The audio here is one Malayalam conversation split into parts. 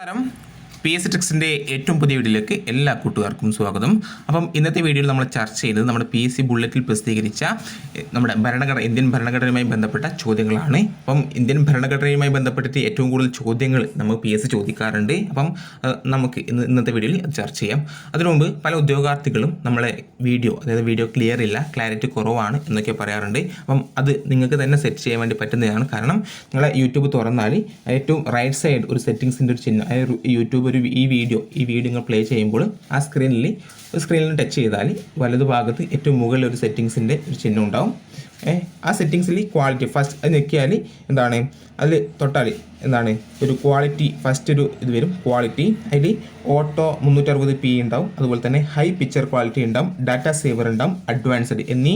നമസ്കാരം പി എസ് ഏറ്റവും പുതിയ വീഡിയോയിലേക്ക് എല്ലാ കൂട്ടുകാർക്കും സ്വാഗതം. അപ്പം ഇന്നത്തെ വീഡിയോയിൽ നമ്മൾ ചർച്ച ചെയ്യുന്നത് നമ്മുടെ പി എസ് സി ബുള്ളറ്റിൽ പ്രസിദ്ധീകരിച്ച നമ്മുടെ ഭരണഘടന ഇന്ത്യൻ ഭരണഘടനയുമായി ബന്ധപ്പെട്ട ചോദ്യങ്ങളാണ്. അപ്പം ഇന്ത്യൻ ഭരണഘടനയുമായി ബന്ധപ്പെട്ടിട്ട് ഏറ്റവും കൂടുതൽ ചോദ്യങ്ങൾ നമുക്ക് പി എസ് ചോദിക്കാറുണ്ട്. അപ്പം നമുക്ക് ഇന്ന് ഇന്നത്തെ വീഡിയോയിൽ അത് ചർച്ച ചെയ്യാം. അതിനു മുമ്പ് പല ഉദ്യോഗാർത്ഥികളും നമ്മളെ വീഡിയോ അതായത് വീഡിയോ ക്ലിയർ ഇല്ല ക്ലാരിറ്റി കുറവാണ് എന്നൊക്കെ പറയാറുണ്ട്. അപ്പം അത് നിങ്ങൾക്ക് തന്നെ സെറ്റ് ചെയ്യാൻ വേണ്ടി പറ്റുന്നതാണ്. കാരണം നിങ്ങളെ യൂട്യൂബ് തുറന്നാൽ ഏറ്റവും റൈറ്റ് സൈഡ് ഒരു സെറ്റിങ്സിന്റെ ഒരു ചിഹ്നം അതായത് യൂട്യൂബ് ഈ വീഡിയോ ഈ വീഡിയോ നിങ്ങൾ പ്ലേ ചെയ്യുമ്പോൾ ആ സ്ക്രീനിൽ സ്ക്രീനിൽ ടച്ച് ചെയ്താൽ വലതു ഭാഗത്ത് ഏറ്റവും മുകളിൽ ഒരു സെറ്റിങ്സിന്റെ ഒരു ചിഹ്നം ഉണ്ടാവും. ആ സെറ്റിങ്സിൽ ക്വാളിറ്റി ഫസ്റ്റ് അത് ഞെക്കിയാൽ എന്താണ്? അതിൽ തൊട്ടാൽ എന്താണ്? ഒരു ക്വാളിറ്റി ഫസ്റ്റ് ഒരു ഇത് വരും. ക്വാളിറ്റി അതിൽ ഓട്ടോ മുന്നൂറ്ററുപത് പി ഉണ്ടാവും. അതുപോലെ തന്നെ ഹൈ പിക്ചർ ക്വാളിറ്റി ഉണ്ടാവും. ഡാറ്റ സേവർ ഉണ്ടാവും. അഡ്വാൻസ്ഡ് എന്നീ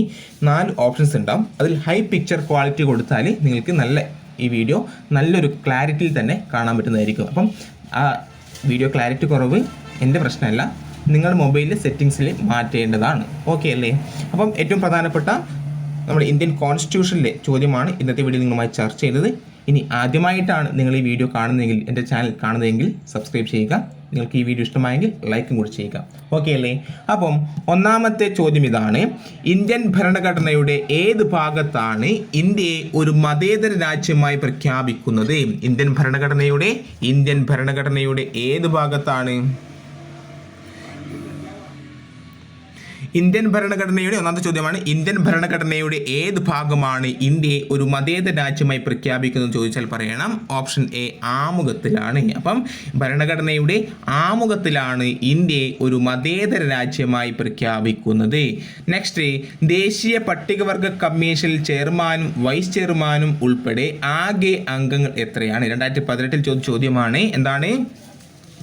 നാല് ഓപ്ഷൻസ് ഉണ്ടാവും. അതിൽ ഹൈ പിക്ചർ ക്വാളിറ്റി കൊടുത്താൽ നിങ്ങൾക്ക് നല്ല ഈ വീഡിയോ നല്ലൊരു ക്ലാരിറ്റിയിൽ തന്നെ കാണാൻ പറ്റുന്നതായിരിക്കും. അപ്പം ആ വീഡിയോ ക്ലാരിറ്റി കുറവ് എന്റെ പ്രശ്നമല്ല. നിങ്ങളുടെ മൊബൈലിലെ സെറ്റിങ്സിൽ മാറ്റേണ്ടതാണ്. ഓക്കെ അല്ലേ? അപ്പം ഏറ്റവും പ്രധാനപ്പെട്ട നമ്മുടെ ഇന്ത്യൻ കോൺസ്റ്റിറ്റ്യൂഷനിലെ ചോദ്യമാണ് ഇന്നത്തെ വീഡിയോ നിങ്ങളുമായി ചർച്ച ചെയ്തത്. ഇനി ആദ്യമായിട്ടാണ് നിങ്ങൾ ഈ വീഡിയോ കാണുന്നതെങ്കിൽ എന്റെ ചാനൽ കാണുന്നതെങ്കിൽ സബ്സ്ക്രൈബ് ചെയ്യുക. നിങ്ങൾക്ക് ഈ വീഡിയോ ഇഷ്ടമായെങ്കിൽ ലൈക്കും കൂടി ചെയ്യുക. ഓക്കെ അല്ലേ? അപ്പം ഒന്നാമത്തെ ചോദ്യം ഇതാണ്. ഇന്ത്യൻ ഭരണഘടനയുടെ ഏത് ഭാഗത്താണ് ഇന്ത്യയെ ഒരു മതേതര രാജ്യമായി പ്രഖ്യാപിക്കുന്നത്? ഇന്ത്യൻ ഭരണഘടനയുടെ ഇന്ത്യൻ ഭരണഘടനയുടെ ഏത് ഭാഗത്താണ്? ഇന്ത്യൻ ഭരണഘടനയുടെ ഒന്നാമത്തെ ചോദ്യമാണ് ഇന്ത്യൻ ഭരണഘടനയുടെ ഏത് ഭാഗമാണ് ഇന്ത്യയെ ഒരു മതേതര രാജ്യമായി പ്രഖ്യാപിക്കുന്നത് ചോദിച്ചാൽ പറയണം. ഓപ്ഷൻ എ ആമുഖത്തിലാണ്. അപ്പം ഭരണഘടനയുടെ ആമുഖത്തിലാണ് ഇന്ത്യയെ ഒരു മതേതര രാജ്യമായി പ്രഖ്യാപിക്കുന്നത്. നെക്സ്റ്റ് ദേശീയ പട്ടികവർഗ കമ്മീഷനിൽ ചെയർമാനും വൈസ് ചെയർമാനും ഉൾപ്പെടെ ആകെ അംഗങ്ങൾ എത്രയാണ്? രണ്ടായിരത്തി പതിനെട്ടിൽ ചോദിച്ച ചോദ്യമാണ്. എന്താണ്?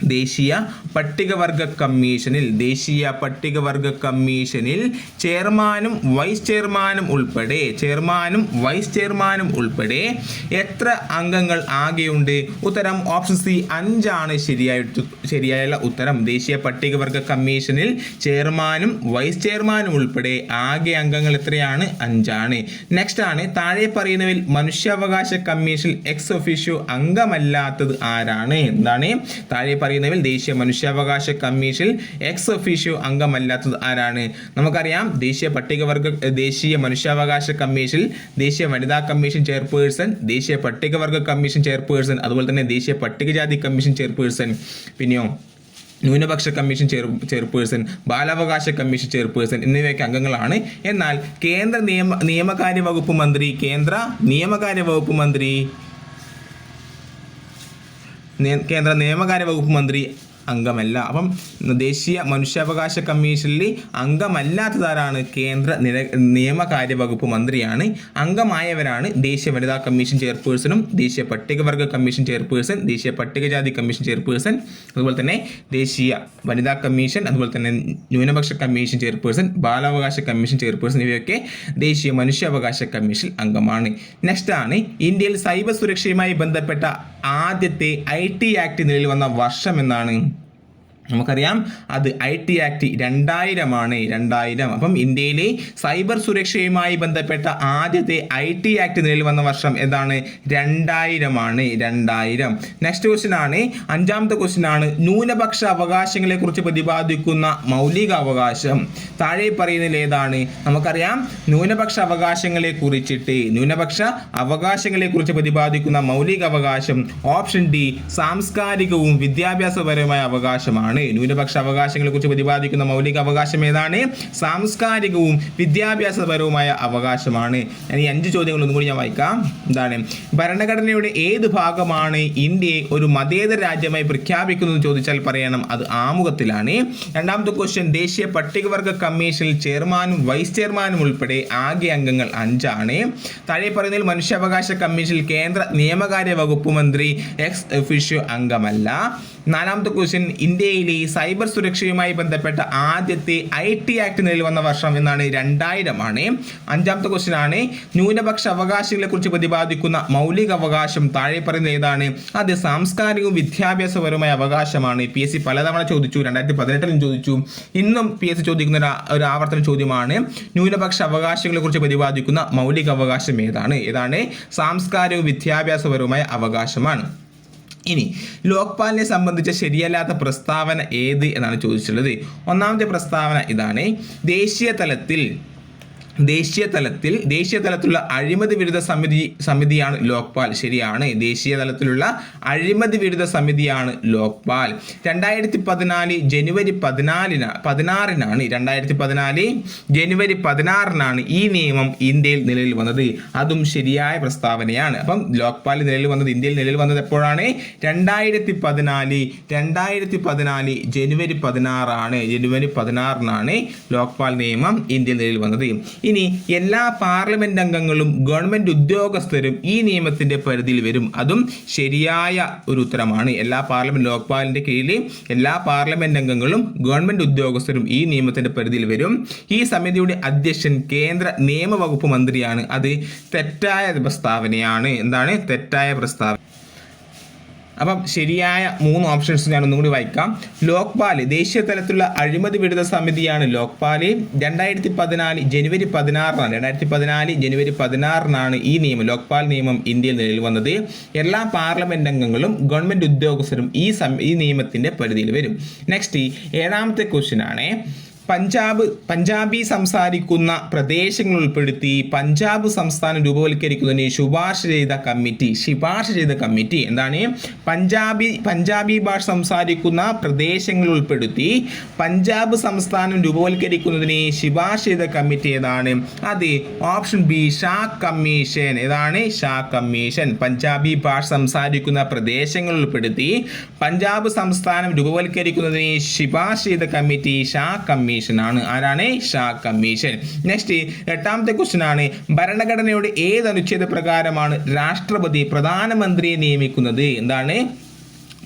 ദേശീയ പട്ടികവർഗ കമ്മീഷനിൽ ദേശീയ പട്ടികവർഗ കമ്മീഷനിൽ ചെയർമാനും വൈസ് ചെയർമാനും ഉൾപ്പെടെ ചെയർമാനും വൈസ് ചെയർമാനും ഉൾപ്പെടെ എത്ര അംഗങ്ങൾ ആകെയുണ്ട്? ഉത്തരം ഓപ്ഷൻ സി അഞ്ചാണ്. ശരിയായ ശരിയായ ഉത്തരം ദേശീയ പട്ടികവർഗ കമ്മീഷനിൽ ചെയർമാനും വൈസ് ചെയർമാനും ഉൾപ്പെടെ ആകെ അംഗങ്ങൾ എത്രയാണ്? അഞ്ചാണ്. നെക്സ്റ്റ് ആണ് താഴെ പറയുന്നവയിൽ മനുഷ്യാവകാശ കമ്മീഷൻ എക്സ് ഒഫീഷ്യോ അംഗമല്ലാത്തത് ആരാണ്? എന്താണ്? താഴെ പറയുന്നവയിൽ ദേശീയ മനുഷ്യാവകാശ കമ്മീഷനിൽ എക്സ് ഒഫീഷ്യോ അംഗമല്ലാത്തത് ആരാണ്? നമുക്കറിയാം ദേശീയ പട്ടികവർഗ ദേശീയ മനുഷ്യാവകാശ കമ്മീഷനിൽ ദേശീയ വനിതാ കമ്മീഷൻ ചെയർപേഴ്സൺ ദേശീയ പട്ടികവർഗ കമ്മീഷൻ ചെയർപേഴ്സൺ അതുപോലെ തന്നെ ദേശീയ പട്ടികജാതി കമ്മീഷൻ ചെയർപേഴ്സൺ പിന്നെയോ ന്യൂനപക്ഷ കമ്മീഷൻ ചെയർ ചെയർപേഴ്സൺ ബാലാവകാശ കമ്മീഷൻ ചെയർപേഴ്സൺ എന്നിവയൊക്കെ അംഗങ്ങളാണ്. എന്നാൽ കേന്ദ്ര നിയമ നിയമകാര്യ വകുപ്പ് മന്ത്രി കേന്ദ്ര നിയമകാര്യ വകുപ്പ് മന്ത്രി കേന്ദ്ര നിയമകാര്യ വകുപ്പ് മന്ത്രി അംഗമല്ല. അപ്പം ദേശീയ മനുഷ്യാവകാശ കമ്മീഷനിൽ അംഗമല്ലാത്തതാരാണ് കേന്ദ്ര നിയമകാര്യ വകുപ്പ് മന്ത്രിയാണ്. അംഗമായവരാണ് ദേശീയ വനിതാ കമ്മീഷൻ ചെയർപേഴ്സണും ദേശീയ പട്ടികവർഗ കമ്മീഷൻ ചെയർപേഴ്സൺ ദേശീയ പട്ടികജാതി കമ്മീഷൻ ചെയർപേഴ്സൺ അതുപോലെ തന്നെ ദേശീയ വനിതാ കമ്മീഷൻ അതുപോലെ തന്നെ ന്യൂനപക്ഷ കമ്മീഷൻ ചെയർപേഴ്സൺ ബാലാവകാശ കമ്മീഷൻ ചെയർപേഴ്സൺ ഇവയൊക്കെ ദേശീയ മനുഷ്യാവകാശ കമ്മീഷൻ അംഗമാണ്. നെക്സ്റ്റ് ആണ് ഇന്ത്യയിൽ സൈബർ സുരക്ഷയുമായി ബന്ധപ്പെട്ട ആദ്യത്തെ ഐ ടി ആക്ട് നിലയിൽ വന്ന വർഷം എന്നാണ്. നമുക്കറിയാം അത് ഐ ടി ആക്ട് രണ്ടായിരമാണ് രണ്ടായിരം. അപ്പം ഇന്ത്യയിലെ സൈബർ സുരക്ഷയുമായി ബന്ധപ്പെട്ട ആദ്യത്തെ ഐ ടി ആക്ട് നിലവിൽ വന്ന വർഷം എന്താണ്? രണ്ടായിരമാണ് രണ്ടായിരം. നെക്സ്റ്റ് ക്വസ്റ്റ്യൻ ആണ് അഞ്ചാമത്തെ ക്വസ്റ്റ്യൻ ആണ് ന്യൂനപക്ഷ അവകാശങ്ങളെക്കുറിച്ച് പ്രതിപാദിക്കുന്ന മൗലിക അവകാശം. താഴെ പറയുന്നതിൽ ഏതാണ്? നമുക്കറിയാം ന്യൂനപക്ഷ അവകാശങ്ങളെ കുറിച്ചിട്ട് ന്യൂനപക്ഷ അവകാശങ്ങളെ കുറിച്ച് പ്രതിപാദിക്കുന്ന മൗലിക അവകാശം ഓപ്ഷൻ ഡി സാംസ്കാരികവും വിദ്യാഭ്യാസപരവുമായ അവകാശമാണ്. ന്യൂനപക്ഷ അവകാശങ്ങളെ കുറിച്ച് പ്രതിപാദിക്കുന്ന മൗലിക അവകാശം ഏതാണ്? സാംസ്കാരികവും വിദ്യാഭ്യാസപരവുമായ അവകാശമാണ്. ഞാൻ ഈ അഞ്ച് ചോദ്യങ്ങൾ ഒന്നും കൂടി ഞാൻ വായിക്കാം. എന്താണ്? ഭരണഘടനയുടെ ഏത് ഭാഗമാണ് ഇന്ത്യയെ ഒരു മതേതര രാജ്യമായി പ്രഖ്യാപിക്കുന്നത് ചോദിച്ചാൽ പറയണം. അത് ആമുഖത്തിലാണ്. രണ്ടാമത്തെ ക്വസ്റ്റ്യൻ ദേശീയ പട്ടികവർഗ കമ്മീഷനിൽ ചെയർമാനും വൈസ് ചെയർമാനും ഉൾപ്പെടെ ആകെ അംഗങ്ങൾ അഞ്ചാണ്. താഴെ പറയുന്നതിൽ മനുഷ്യാവകാശ കമ്മീഷനിൽ കേന്ദ്ര നിയമകാര്യ വകുപ്പ് മന്ത്രി എക്സ് ഒഫീഷ്യോ അംഗമല്ല. നാലാമത്തെ ക്വസ്റ്റ്യൻ ഇന്ത്യയിലെ സൈബർ സുരക്ഷയുമായി ബന്ധപ്പെട്ട ആദ്യത്തെ ഐ ടി ആക്ട് നിലവിൽ വന്ന വർഷം എന്നാണ് രണ്ടായിരമാണ്. അഞ്ചാമത്തെ ക്വസ്റ്റ്യൻ ആണ് ന്യൂനപക്ഷ അവകാശങ്ങളെ കുറിച്ച് പ്രതിപാദിക്കുന്ന മൗലിക അവകാശം താഴെ പറയുന്ന ഏതാണ്? അത് സാംസ്കാരികവും വിദ്യാഭ്യാസപരവുമായ അവകാശമാണ്. പി എസ് സി പലതവണ ചോദിച്ചു രണ്ടായിരത്തി പതിനെട്ടിലും ചോദിച്ചു. ഇന്നും പി എസ് സി ചോദിക്കുന്ന ഒരു ആവർത്തന ചോദ്യമാണ് ന്യൂനപക്ഷ അവകാശങ്ങളെ കുറിച്ച് പ്രതിപാദിക്കുന്ന മൗലിക അവകാശം ഏതാണ്? ഏതാണ്? സാംസ്കാരികവും വിദ്യാഭ്യാസപരവുമായ അവകാശമാണ്. ഇനി ലോക്പാലിനെ സംബന്ധിച്ച ശരിയല്ലാത്ത പ്രസ്താവന ഏത് എന്നാണ് ചോദിച്ചിട്ടുള്ളത്. ഒന്നാമത്തെ പ്രസ്താവന ഇതാണ്. ദേശീയ തലത്തിൽ ദേശീയ തലത്തിൽ ദേശീയ തലത്തിലുള്ള അഴിമതി വിരുദ്ധ സമിതി സമിതിയാണ് ലോക്പാൽ. ശരിയാണ്. ദേശീയ തലത്തിലുള്ള അഴിമതി വിരുദ്ധ സമിതിയാണ് ലോക്പാൽ. രണ്ടായിരത്തി പതിനാല് ജനുവരി പതിനാലിന് പതിനാറിനാണ് രണ്ടായിരത്തി പതിനാല് ജനുവരി പതിനാറിനാണ് ഈ നിയമം ഇന്ത്യയിൽ നിലവിൽ വന്നത്. അതും ശരിയായ പ്രസ്താവനയാണ്. അപ്പം ലോക്പാൽ നിലവിൽ വന്നത് ഇന്ത്യയിൽ നിലവിൽ വന്നത് എപ്പോഴാണ്? രണ്ടായിരത്തി പതിനാല് രണ്ടായിരത്തി പതിനാല് ജനുവരി പതിനാറാണ് ജനുവരി പതിനാറിനാണ് ലോക്പാൽ നിയമം ഇന്ത്യയിൽ നിലവിൽ വന്നത്. ഇനി എല്ലാ പാർലമെന്റ് അംഗങ്ങളും ഗവൺമെന്റ് ഉദ്യോഗസ്ഥരും ഈ നിയമത്തിന്റെ പരിധിയിൽ വരും. അതും ശരിയായ ഒരു ഉത്തരമാണ്. എല്ലാ പാർലമെന്റ് ലോക്പാലിന്റെ കീഴിൽ എല്ലാ പാർലമെന്റ് അംഗങ്ങളും ഗവൺമെന്റ് ഉദ്യോഗസ്ഥരും ഈ നിയമത്തിന്റെ പരിധിയിൽ വരും. ഈ സമിതിയുടെ അധ്യക്ഷൻ കേന്ദ്ര നിയമവകുപ്പ് മന്ത്രിയാണ്. അത് തെറ്റായ പ്രസ്താവനയാണ് എന്താണ്? തെറ്റായ പ്രസ്താവന അപ്പം ശരിയായ മൂന്ന് ഓപ്ഷൻസ് ഞാൻ ഒന്നും കൂടി വായിക്കാം. ലോക്പാൽ ദേശീയ തലത്തിലുള്ള അഴിമതി വിരുദ്ധ സമിതിയാണ് ലോക്പാൽ രണ്ടായിരത്തി പതിനാല് ജനുവരി പതിനാറിനാണ് രണ്ടായിരത്തി പതിനാല് ജനുവരി പതിനാറിനാണ് ഈ നിയമം ലോക്പാൽ നിയമം ഇന്ത്യയിൽ നിലവിൽ വന്നത്. എല്ലാ പാർലമെന്റ് അംഗങ്ങളും ഗവൺമെന്റ് ഉദ്യോഗസ്ഥരും ഈ ഈ നിയമത്തിന്റെ പരിധിയിൽ വരും. നെക്സ്റ്റ് ഏഴാമത്തെ ക്വസ്റ്റ്യൻ ആണ്. പഞ്ചാബ് പഞ്ചാബി സംസാരിക്കുന്ന പ്രദേശങ്ങൾ ഉൾപ്പെടുത്തി പഞ്ചാബ് സംസ്ഥാനം രൂപവൽക്കരിക്കുന്നതിന് ശുപാർശ ചെയ്ത കമ്മിറ്റി ശുപാർശ ചെയ്ത കമ്മിറ്റി എന്താണ്? പഞ്ചാബി പഞ്ചാബി ഭാഷ സംസാരിക്കുന്ന പ്രദേശങ്ങൾ ഉൾപ്പെടുത്തി പഞ്ചാബ് സംസ്ഥാനം രൂപവൽക്കരിക്കുന്നതിന് ശുപാർശ ചെയ്ത കമ്മിറ്റി ഏതാണ്? അത് ഓപ്ഷൻ ബി ഷാ കമ്മീഷൻ. ഏതാണ്? ഷാ കമ്മീഷൻ. പഞ്ചാബി ഭാഷ സംസാരിക്കുന്ന പ്രദേശങ്ങൾ ഉൾപ്പെടുത്തി പഞ്ചാബ് സംസ്ഥാനം രൂപവൽക്കരിക്കുന്നതിന് ശുപാർശ ചെയ്ത കമ്മിറ്റി ഷാ കമ്മീഷൻ. ആണ്. ആരാണ്? ഷാ കമ്മീഷൻ നെക്സ്റ്റ് എട്ടാമത്തെ ക്വസ്റ്റ്യൻ ആണ്. ഭരണഘടനയുടെ ഏത് അനുച്ഛേദ പ്രകാരമാണ് രാഷ്ട്രപതി പ്രധാനമന്ത്രിയെ നിയമിക്കുന്നത്? എന്താണ്?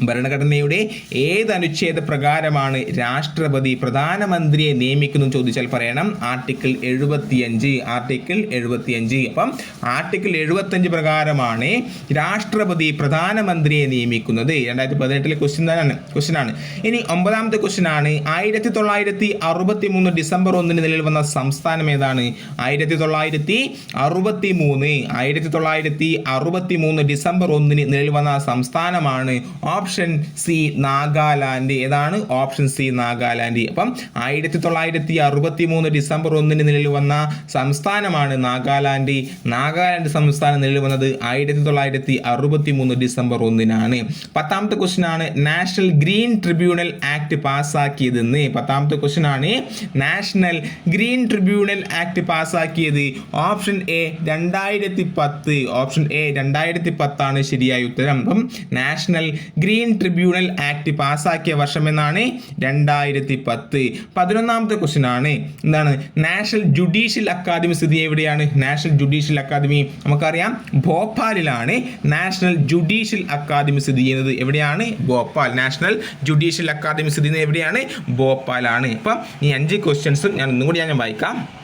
ഭരണഘടനയുടെ ഏത് അനുച്ഛേദ പ്രകാരമാണ് രാഷ്ട്രപതി പ്രധാനമന്ത്രിയെ നിയമിക്കുന്നത് ചോദിച്ചാൽ പറയണം ആർട്ടിക്കിൾ എഴുപത്തിയഞ്ച് ആർട്ടിക്കിൾ എഴുപത്തിയഞ്ച്. അപ്പം ആർട്ടിക്കിൾ എഴുപത്തഞ്ച് പ്രകാരമാണ് രാഷ്ട്രപതി പ്രധാനമന്ത്രിയെ നിയമിക്കുന്നത്. രണ്ടായിരത്തി പതിനെട്ടിലെ ക്വസ്റ്റ്യൻ തന്നെയാണ് ക്വസ്റ്റ്യൻ ആണ്. ഇനി ഒമ്പതാമത്തെ ക്വസ്റ്റ്യൻ ആണ്. ആയിരത്തി തൊള്ളായിരത്തി അറുപത്തി മൂന്ന് ഡിസംബർ ഒന്നിന് നിലയിൽ വന്ന സംസ്ഥാനം ഏതാണ്? ആയിരത്തി തൊള്ളായിരത്തി അറുപത്തി മൂന്ന് ആയിരത്തി തൊള്ളായിരത്തി അറുപത്തി മൂന്ന് ഡിസംബർ ഒന്നിന് നിലയിൽ വന്ന സംസ്ഥാനമാണ് ഓപ്ഷൻ സി നാഗാലാൻഡ്. ഏതാണ് ഓപ്ഷൻ സി നാഗാലാൻഡ്? അപ്പം ആയിരത്തി തൊള്ളായിരത്തി അറുപത്തി മൂന്ന് ഡിസംബർ ഒന്നിന് നിലയിൽ വന്ന സംസ്ഥാനമാണ് നാഗാലാൻഡ്. നാഗാലാൻഡ് സംസ്ഥാനം നിലയിൽ വന്നത് ആയിരത്തി തൊള്ളായിരത്തി അറുപത്തി മൂന്ന് ഡിസംബർ ഒന്നിനാണ്. പത്താമത്തെ ക്വസ്റ്റ്യൻ ആണ് നാഷണൽ ഗ്രീൻ ട്രിബ്യൂണൽ ആക്ട് പാസ്സാക്കിയതെന്ന്. പത്താമത്തെ ക്വസ്റ്റ്യൻ ആണ് നാഷണൽ ഗ്രീൻ ട്രിബ്യൂണൽ ആക്ട് പാസ്സാക്കിയത്. ഓപ്ഷൻ എ രണ്ടായിരത്തി പത്ത് ഓപ്ഷൻ എ രണ്ടായിരത്തി പത്താണ് ശരിയായ ഉത്തരം. അപ്പം നാഷണൽ ഗ്രീൻ ട്രിബ്യൂണൽ ആക്ട് പാസ്സാക്കിയ വർഷം എന്നാണ് രണ്ടായിരത്തി പത്ത് പതിനൊന്നാമത്തെ ക്വസ്റ്റ്യൻ ആണ്. എന്താണ്? നാഷണൽ ജുഡീഷ്യൽ അക്കാദമി സ്ഥിതി എവിടെയാണ്? നാഷണൽ ജുഡീഷ്യൽ അക്കാദമി നമുക്കറിയാം. ഭോപ്പാലിലാണ് നാഷണൽ ജുഡീഷ്യൽ അക്കാദമി സ്ഥിതി ചെയ്യുന്നത്. എവിടെയാണ്? ഭോപ്പാൽ. നാഷണൽ ജുഡീഷ്യൽ അക്കാദമി സ്ഥിതി ചെയ്യുന്നത് എവിടെയാണ്? ഭോപ്പാലാണ്. അപ്പം ഈ അഞ്ച് ക്വസ്റ്റ്യൻസും ഞാൻ ഒന്നും കൂടി ഞാൻ വായിക്കാം.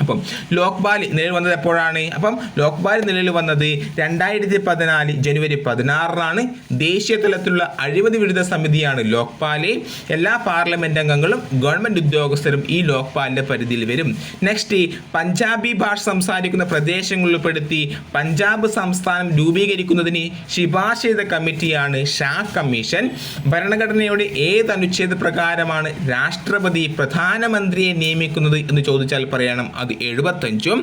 അപ്പം ലോക്പാൽ നിലയിൽ വന്നത് എപ്പോഴാണ്? അപ്പം ലോക്പാൽ നിലയിൽ വന്നത് രണ്ടായിരത്തി പതിനാല് ജനുവരി പതിനാറിനാണ്. ദേശീയ തലത്തിലുള്ള അഴിമതി വിരുദ്ധ സമിതിയാണ് ലോക്പാൽ എല്ലാ പാർലമെന്റ് അംഗങ്ങളും ഗവൺമെന്റ് ഉദ്യോഗസ്ഥരും ഈ ലോക്പാലിന്റെ പരിധിയിൽ വരും. നെക്സ്റ്റ് പഞ്ചാബി ഭാഷ സംസാരിക്കുന്ന പ്രദേശങ്ങൾ ഉൾപ്പെടുത്തി പഞ്ചാബ് സംസ്ഥാനം രൂപീകരിക്കുന്നതിന് ശുപാർശ ചെയ്ത കമ്മിറ്റിയാണ് ഷാ കമ്മീഷൻ. ഭരണഘടനയുടെ ഏത് അനുച്ഛേദ പ്രകാരമാണ് രാഷ്ട്രപതി പ്രധാനമന്ത്രിയെ നിയമിക്കുന്നത് എന്ന് ചോദിച്ചാൽ പറയണം. അത് എഴുപത്തഞ്ചും.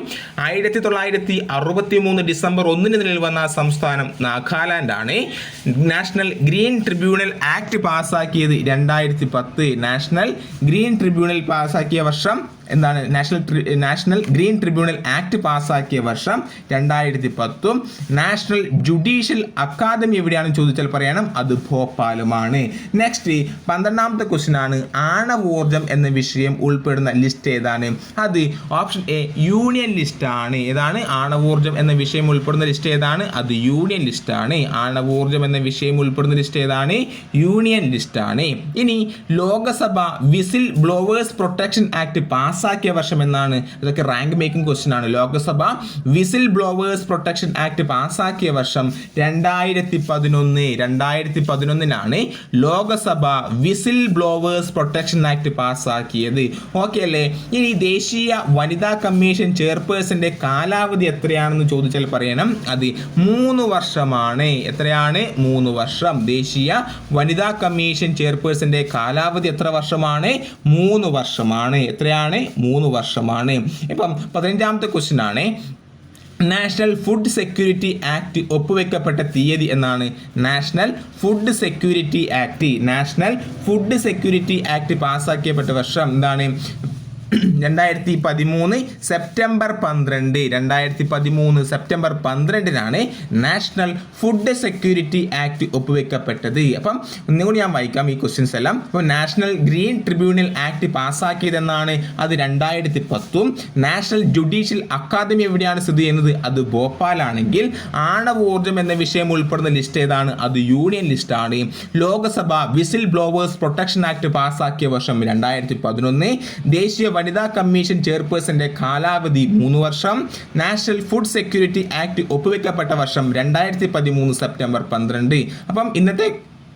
ആയിരത്തി തൊള്ളായിരത്തി അറുപത്തി മൂന്ന് ഡിസംബർ ഒന്നിന് നിലയിൽ വന്ന സംസ്ഥാനം നാഗാലാൻഡ് ആണ് നാഷണൽ ഗ്രീൻ ട്രിബ്യൂണൽ ആക്ട് പാസ്സാക്കിയത് രണ്ടായിരത്തി പത്ത് നാഷണൽ ഗ്രീൻ ട്രിബ്യൂണൽ പാസ്സാക്കിയ വർഷം എന്താണ്? National national green tribunal act പാസ്സാക്കിയ വർഷം രണ്ടായിരത്തി പത്തും നാഷണൽ ജുഡീഷ്യൽ അക്കാദമി എവിടെയാണെന്ന് ചോദിച്ചാൽ പറയണം അത് ഭോപ്പാലുമാണ്. നെക്സ്റ്റ് പന്ത്രണ്ടാമത്തെ ക്വസ്റ്റ്യൻ ആണ്. ആണവോർജം എന്ന വിഷയം ഉൾപ്പെടുന്ന ലിസ്റ്റ് ഏതാണ്? അത് ഓപ്ഷൻ എ യൂണിയൻ ലിസ്റ്റ് ആണ്. ഏതാണ്? ആണവോർജം എന്ന വിഷയം ഉൾപ്പെടുന്ന ലിസ്റ്റ് ഏതാണ്? അത് യൂണിയൻ ലിസ്റ്റ് ആണ്. ആണവോർജം എന്ന വിഷയം ഉൾപ്പെടുന്ന ലിസ്റ്റ് ഏതാണ്? യൂണിയൻ ലിസ്റ്റ് ആണ്. ഇനി Lok Sabha whistle blowers protection act pass പാസ്സാക്കിയ വർഷം എന്നാണ് ഇതൊക്കെ റാങ്ക് മേക്കിംഗ് ക്വസ്റ്റ്യൻ ആണ്. Lok Sabha whistle blowers protection act പാസ്സാക്കിയ വർഷം രണ്ടായിരത്തി പതിനൊന്ന് രണ്ടായിരത്തി പതിനൊന്നിനാണ് Lok Sabha whistle blowers protection act പാസ്സാക്കിയത്. Okay അല്ലേ? ഇനി ദേശീയ വനിതാ കമ്മീഷൻ ചെയർപേഴ്സന്റെ കാലാവധി എത്രയാണെന്ന് ചോദിച്ചാൽ പറയണം. അത് മൂന്ന് വർഷമാണ്. എത്രയാണ്? മൂന്ന് വർഷം. ദേശീയ വനിതാ കമ്മീഷൻ ചെയർപേഴ്സന്റെ കാലാവധി എത്ര വർഷമാണ്? മൂന്ന് വർഷമാണ്. എത്രയാണ്? മൂന്ന് വർഷമാണ്. ഇപ്പം പതിനഞ്ചാമത്തെ ക്വസ്റ്റ്യൻ ആണ്. നാഷണൽ ഫുഡ് സെക്യൂരിറ്റി ആക്ട് ഒപ്പുവെക്കപ്പെട്ട തീയതി എന്നാണ്. National food security act national food security act പാസ്സാക്കിയപ്പെട്ട വർഷം എന്താണ്? രണ്ടായിരത്തി പതിമൂന്ന് സെപ്റ്റംബർ പന്ത്രണ്ട് രണ്ടായിരത്തി പതിമൂന്ന് സെപ്റ്റംബർ പന്ത്രണ്ടിനാണ് നാഷണൽ ഫുഡ് സെക്യൂരിറ്റി ആക്ട് ഒപ്പുവെക്കപ്പെട്ടത്. അപ്പം ഒന്നുകൂടി ഞാൻ വായിക്കാം ഈ ക്വസ്റ്റ്യൻസ് എല്ലാം. അപ്പോൾ നാഷണൽ ഗ്രീൻ ട്രിബ്യൂണൽ ആക്ട് പാസ്സാക്കിയതെന്നാണ് അത് രണ്ടായിരത്തി പത്തും നാഷണൽ ജുഡീഷ്യൽ അക്കാദമി എവിടെയാണ് സ്ഥിതി ചെയ്യുന്നത്? അത് ഭോപ്പാലാണെങ്കിൽ ആണവോർജം എന്ന വിഷയം ഉൾപ്പെടുന്ന ലിസ്റ്റ് ഏതാണ്? അത് യൂണിയൻ ലിസ്റ്റാണ്. Lok Sabha whistle blowers protection act പാസ്സാക്കിയ വർഷം രണ്ടായിരത്തി പതിനൊന്ന് ദേശീയ വനിതാ കമ്മീഷൻ ചെയർപേഴ്സന്റെ കാലാവധി മൂന്ന് വർഷം നാഷണൽ ഫുഡ് സെക്യൂരിറ്റി ആക്ട് ഒപ്പുവെക്കപ്പെട്ട വർഷം രണ്ടായിരത്തി പതിമൂന്ന് സെപ്റ്റംബർ പന്ത്രണ്ട്. അപ്പം ഇന്നത്തെ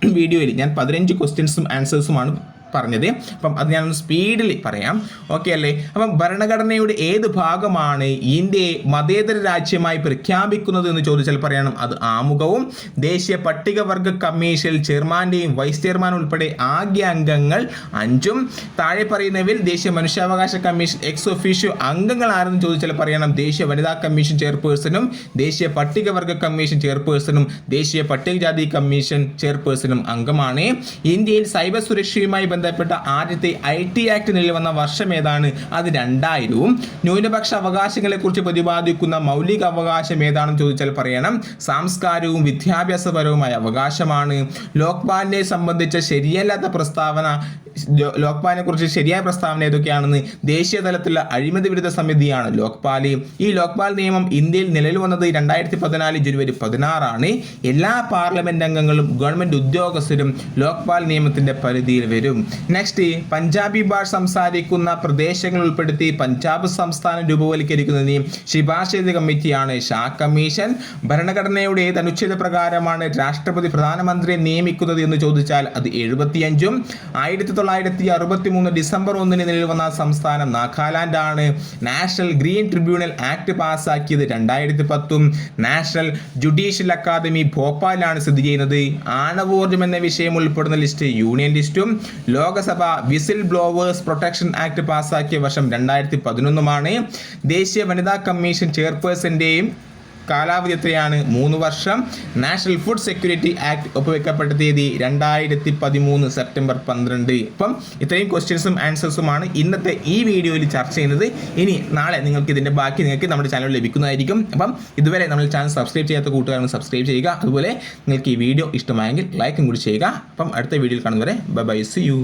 വീഡിയോയിൽ ഞാൻ പതിനഞ്ച് ക്വസ്റ്റ്യൻസും ആൻസേഴ്സുമാണ് പറഞ്ഞത്. അപ്പം അത് ഞാനൊന്ന് സ്പീഡിൽ പറയാം. ഓക്കെ അല്ലേ? അപ്പം ഭരണഘടനയുടെ ഏത് ഭാഗമാണ് ഇന്ത്യയെ മതേതര രാജ്യമായി പ്രഖ്യാപിക്കുന്നത് എന്ന് ചോദിച്ചാൽ പറയണം. അത് ആമുഖവും ദേശീയ പട്ടികവർഗ കമ്മീഷനിൽ ചെയർമാന്റെയും വൈസ് ചെയർമാൻ ഉൾപ്പെടെ ആകെ അംഗങ്ങൾ അഞ്ചും. താഴെ പറയുന്നവയിൽ ദേശീയ മനുഷ്യാവകാശ കമ്മീഷൻ എക്സ് ഒഫീഷ്യോ അംഗങ്ങൾ ആരെന്ന് ചോദിച്ചാൽ പറയണം. ദേശീയ വനിതാ കമ്മീഷൻ ചെയർപേഴ്സണും ദേശീയ പട്ടികവർഗ കമ്മീഷൻ ചെയർപേഴ്സണും ദേശീയ പട്ടികജാതി കമ്മീഷൻ ചെയർപേഴ്സണും അംഗമാണ്. ഇന്ത്യയിൽ സൈബർ സുരക്ഷയുമായി ആദ്യത്തെ ഐ ടി ആക്ട് നിലവിൽ വന്ന വർഷം ഏതാണ്? അത് രണ്ടായിരവും ന്യൂനപക്ഷ അവകാശങ്ങളെ കുറിച്ച് പ്രതിപാദിക്കുന്ന മൗലിക അവകാശം ഏതാണെന്ന് ചോദിച്ചാൽ പറയണം. സാംസ്കാരവും വിദ്യാഭ്യാസപരവുമായ അവകാശമാണ്. ലോക്പാലിനെ സംബന്ധിച്ച ശരിയല്ലാത്ത പ്രസ്താവന ലോക്പാലിനെ കുറിച്ച് ശരിയായ പ്രസ്താവന ഏതൊക്കെയാണെന്ന് ദേശീയ തലത്തിലുള്ള അഴിമതി വിരുദ്ധ സമിതിയാണ് ലോക്പാൽ ഈ ലോക്പാൽ നിയമം ഇന്ത്യയിൽ നിലവിൽ വന്നത് രണ്ടായിരത്തി പതിനാല് ജനുവരി പതിനാറാണ്. എല്ലാ പാർലമെന്റ് അംഗങ്ങളും ഗവൺമെന്റ് ഉദ്യോഗസ്ഥരും ലോക്പാൽ നിയമത്തിന്റെ പരിധിയിൽ വരും. നെക്സ്റ്റ് പഞ്ചാബി ഭാഷ സംസാരിക്കുന്ന പ്രദേശങ്ങൾ ഉൾപ്പെടുത്തി പഞ്ചാബ് സംസ്ഥാനം രൂപവൽക്കരിക്കുന്നതിന് ശുപാർശ ചെയ്ത കമ്മിറ്റിയാണ് ഷാ കമ്മീഷൻ. ഭരണഘടനയുടെ അനുച്ഛേദ പ്രകാരമാണ് രാഷ്ട്രപതി പ്രധാനമന്ത്രിയെ നിയമിക്കുന്നത് എന്ന് ചോദിച്ചാൽ അത് എഴുപത്തിയഞ്ചും. ആയിരത്തി തൊള്ളായിരത്തി അറുപത്തി മൂന്ന് ഡിസംബർ ഒന്നിന് നിലവിൽ വന്ന സംസ്ഥാനം നാഗാലാൻഡ് ആണ്. നാഷണൽ ഗ്രീൻ ട്രിബ്യൂണൽ ആക്ട് പാസ്സാക്കിയത് രണ്ടായിരത്തി പത്തും നാഷണൽ ജുഡീഷ്യൽ അക്കാദമി ഭോപ്പാലാണ് സ്ഥിതി ചെയ്യുന്നത്. ആണവോർജം എന്ന വിഷയം ഉൾപ്പെടുന്ന ലിസ്റ്റ് യൂണിയൻ ലിസ്റ്റും Lok Sabha whistle blowers protection act പാസ്സാക്കിയ വർഷം രണ്ടായിരത്തി പതിനൊന്നുമാണ് ദേശീയ വനിതാ കമ്മീഷൻ ചെയർപേഴ്സന്റെയും കാലാവധി എത്രയാണ്? മൂന്ന് വർഷം. നാഷണൽ ഫുഡ് സെക്യൂരിറ്റി ആക്ട് ഒപ്പുവെക്കപ്പെട്ട തീയതി രണ്ടായിരത്തി പതിമൂന്ന് സെപ്റ്റംബർ പന്ത്രണ്ട്. ഇപ്പം ഇത്രയും ക്വസ്റ്റ്യൻസും ആൻസേഴ്സുമാണ് ഇന്നത്തെ ഈ വീഡിയോയിൽ ചർച്ച ചെയ്യുന്നത്. ഇനി നാളെ നിങ്ങൾക്ക് ഇതിന്റെ ബാക്കി നിങ്ങൾക്ക് നമ്മുടെ ചാനൽ ലഭിക്കുന്നതായിരിക്കും. അപ്പം ഇതുവരെ നമ്മൾ ചാനൽ സബ്സ്ക്രൈബ് ചെയ്യാത്ത കൂട്ടുകാരൊന്ന് സബ്സ്ക്രൈബ് ചെയ്യുക. അതുപോലെ നിങ്ങൾക്ക് ഈ വീഡിയോ ഇഷ്ടമായെങ്കിൽ ലൈക്കും കൂടി ചെയ്യുക. അപ്പം അടുത്ത വീഡിയോയിൽ കാണുന്നവരെ ബൈ ബൈ സി യു